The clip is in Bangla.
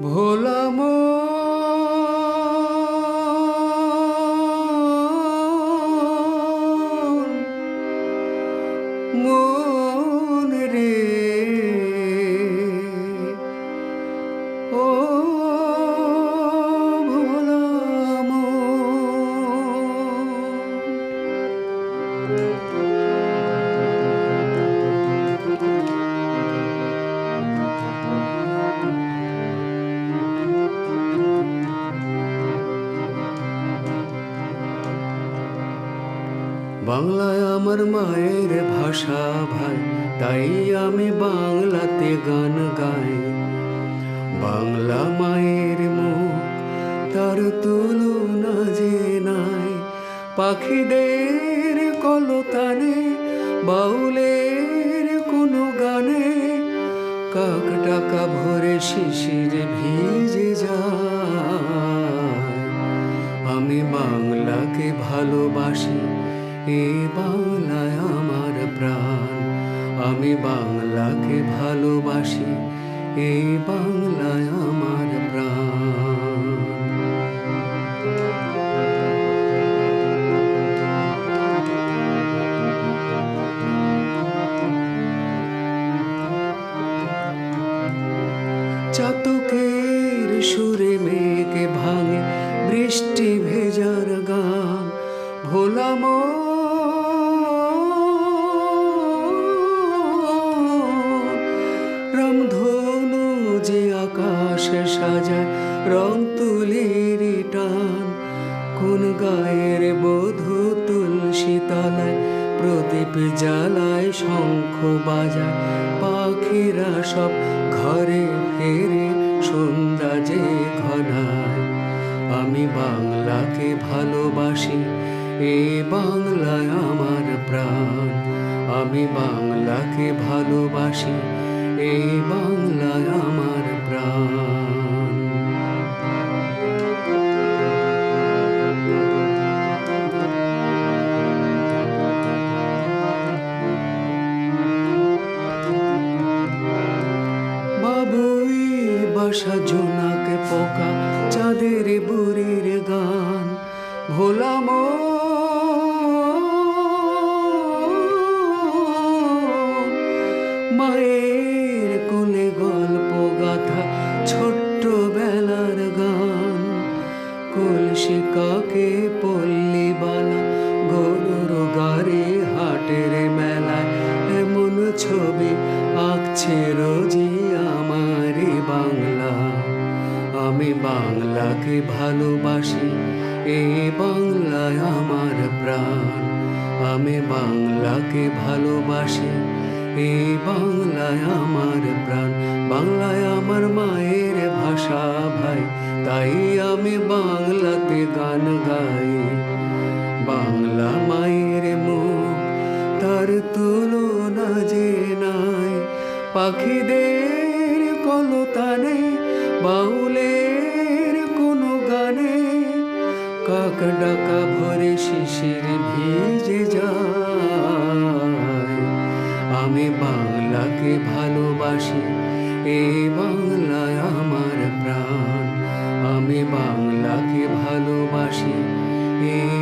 ভোলাম। মন বাংলায় আমার মায়ের ভাষা ভাই, তাই আমি বাংলাতে গান গাই। বাংলা মায়ের মুখ, তার তুলনা যে নাই। পাখিদের কলতানে, বাউলের কোনো গানে, কাক টাকা ভরে শিশির ভিজে যায়। আমি বাংলাকে ভালোবাসি এ বাংলায় আমার প্রাণ। আমি বাংলাকে ভালোবাসি এই বাংলায় আমার চাতকের সুরে মেঘে ভাঙে বৃষ্টি আকাশে সাজায় রং তুলির টান। কোন গায়ের বধূ তুলসী তলায় প্রদীপ জ্বালায় শঙ্খ বাজায়। পাখিরা সব ঘরে ফেরে সন্ধ্যা যে ঘনায়। আমি বাংলাকে ভালোবাসি, এ বাংলায় আমার প্রাণ। আমি বাংলাকে ভালোবাসি এই বাংলায় আমার প্রাণ। বাসা জোনাকে পোকা, চাঁদের বুড়ির গান। ভোলাম মায়ের কোলে গল্প গাথা, ছোট্ট বেলার গান। কলসি কাকে পল্লী বালা, গরুর গাড়ি হাটের মেলায় এমন ছবি আঁকছে রোজি আমার বাংলা। আমি বাংলাকে ভালোবাসি এই বাংলায় আমার প্রাণ। আমি বাংলাকে ভালোবাসি এই বাংলায় আমার প্রাণ। বাংলায় আমার মায়ের ভাষা ভাই, তাই আমি বাংলাতে গান গাই। বাংলা মায়ের মুখ, তার তুলনা যে নাই। পাখিদের কলতানে বাউলের ডাকা ভরে শিশির ভিজে যায়। আমি বাংলাকে ভালোবাসি এই বাংলায় আমার প্রাণ। আমি বাংলাকে ভালোবাসি এই